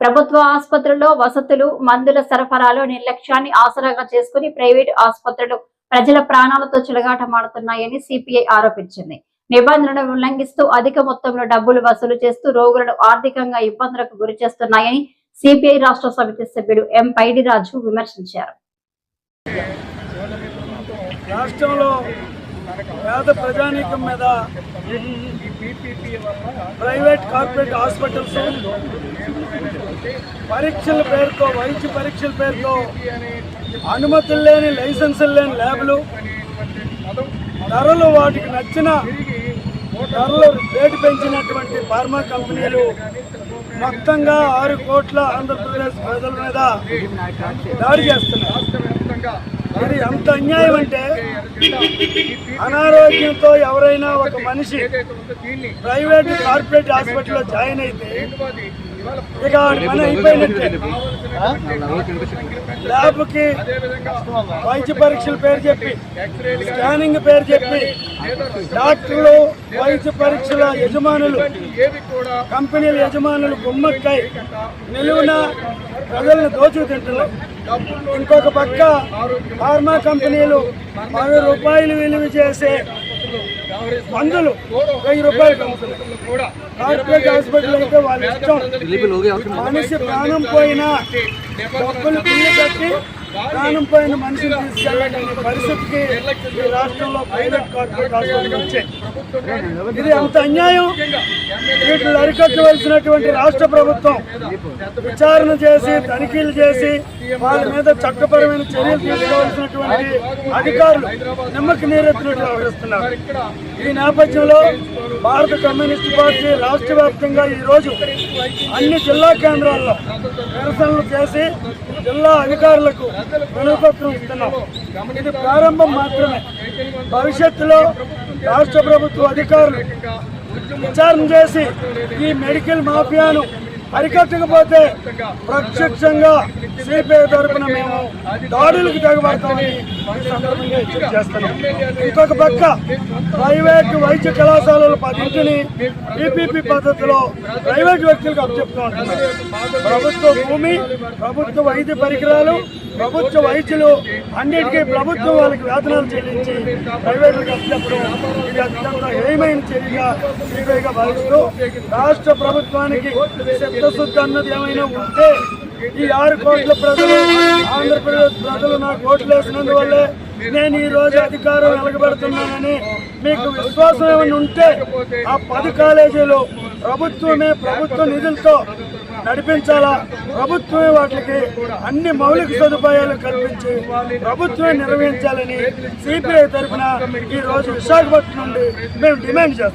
ప్రభుత్వ ఆసుపత్రుల్లో వసతులు మందుల సరఫరాలో నిర్లక్ష్యాన్ని ఆసరాగా చేసుకుని ప్రైవేటు ఆసుపత్రులు ప్రజల ప్రాణాలతో చిలగాటమాడుతున్నాయని సిపిఐ ఆరోపించింది. నిబంధనలను ఉల్లంఘిస్తూ అధిక మొత్తంలో డబ్బులు వసూలు చేస్తూ రోగులను ఆర్థికంగా ఇబ్బందులకు గురి చేస్తున్నాయని సిపిఐ రాష్ట్ర సమితి సభ్యుడు ఎం. పైడిరాజు విమర్శించారు. రాష్ట్రంలో పేద ప్రజానీకం మీద ప్రైవేట్ కార్పొరేట్ హాస్పిటల్స్ పరీక్షల పేరుతో వైద్య పరీక్షల పేరుతో అనుమతులు లేని లైసెన్సులు లేని ల్యాబ్లు ధరలు వాటికి నచ్చిన ధరలు రేటు పెంచినటువంటి ఫార్మా కంపెనీలు మొత్తంగా ఆరు కోట్ల ఆంధ్రప్రదేశ్ ప్రజల మీద దాడి చేస్తున్నాయి. ఇది ఎంత అన్యాయం అంటే అనారోగ్యంతో ఎవరైనా ఒక మనిషి ప్రైవేట్ కార్పొరేట్ హాస్పిటల్లో జాయిన్ అయితే ఇక మన అయిపోయినట్టే. ల్యాబ్కి వైద్య పరీక్షల పేరు చెప్పి స్కానింగ్ పేరు చెప్పి డాక్టర్లు వైద్య పరీక్షల యజమానులు కంపెనీల యజమానులు గుమ్మక్కై నిలువున ప్రజలను దోచుకు తింటున్నారు ఇంకొక పక్క ఫార్మా కంపెనీలు పది రూపాయలు విలువ చేసే మందులు వెయ్యి రూపాయలు కార్పొరేట్ హాస్పిటల్ అయితే వాళ్ళ ఇష్టం. మనిషి ప్రాణం పోయినా డబ్బులు బిల్లు కట్టి ప్రాణం పోయిన మనిషిని తీసుకెళ్ళాలనే పరిస్థితికి ఈ రాష్ట్రంలో ప్రైవేట్ కార్పొరేట్ హాస్పిటల్ వచ్చాయి. ఇది అంత అన్యాయం. వీటిని అరికట్టవలసినటువంటి రాష్ట్ర ప్రభుత్వం విచారణ చేసి తనిఖీలు చేసి వాళ్ళ మీద చట్టపరమైన చర్యలు తీసుకోవాల్సినటువంటి అధికారులు నిమ్మకి నీరెత్తినట్లు వ్యవహరిస్తున్నారు. ఈ నేపథ్యంలో భారత కమ్యూనిస్ట్ పార్టీ రాష్ట్ర వ్యాప్తంగా ఈరోజు అన్ని జిల్లా కేంద్రాల్లో నిరసనలు చేసి జిల్లా అధికారులకు వినపత్రం ఇస్తున్నాం. ఇది ప్రారంభం మాత్రమే. భవిష్యత్తులో రాష్ట్ర ప్రభుత్వ అధికారులు విచారణ చేసి ఈ మెడికల్ మాఫియాను అరికట్టకపోతే ప్రత్యక్షంగా సిపిఐ తరపున మేము దాడులకు తెగబడతామని చేస్తున్నాం ఇంకొక పక్క ప్రైవేట్ వైద్య కళాశాలల పదింటిని పీపీపీ పద్ధతిలో ప్రైవేట్ వ్యక్తులకు అప్పచెప్తూ ఉంటున్నారు ప్రభుత్వ భూమి ప్రభుత్వ వైద్య పరికరాలు ప్రభుత్వ వైద్యులు అన్నిటికీ ప్రభుత్వం వాళ్ళకి వేతనాలు చెల్లించి ప్రైవేట్లకు అప్పచెప్పడం ఇది అత్యంత హేయమైన చర్యగా భావిస్తూ రాష్ట్ర ప్రభుత్వానికి చిత్తశుద్ధి అన్నది ఏమైనా ఉంటే ఈ ఆరు కోట్ల ప్రజలు ఆంధ్రప్రదేశ్ ప్రజలు నాకు ఓట్లు వేసినందువల్లే నేను ఈ రోజు అధికారం వెలగబెడుతున్నానని మీకు విశ్వాసం ఏమైనా ఉంటే ఆ పది కాలేజీలు ప్రభుత్వమే ప్రభుత్వ నిధులతో నడిపించాలా? ప్రభుత్వమే వాటికి అన్ని మౌలిక సదుపాయాలు కల్పించి ప్రభుత్వమే నిర్వహించాలని సిపిఐ తరఫున ఈ రోజు విశాఖపట్నం నుండి మేము డిమాండ్ చేస్తాం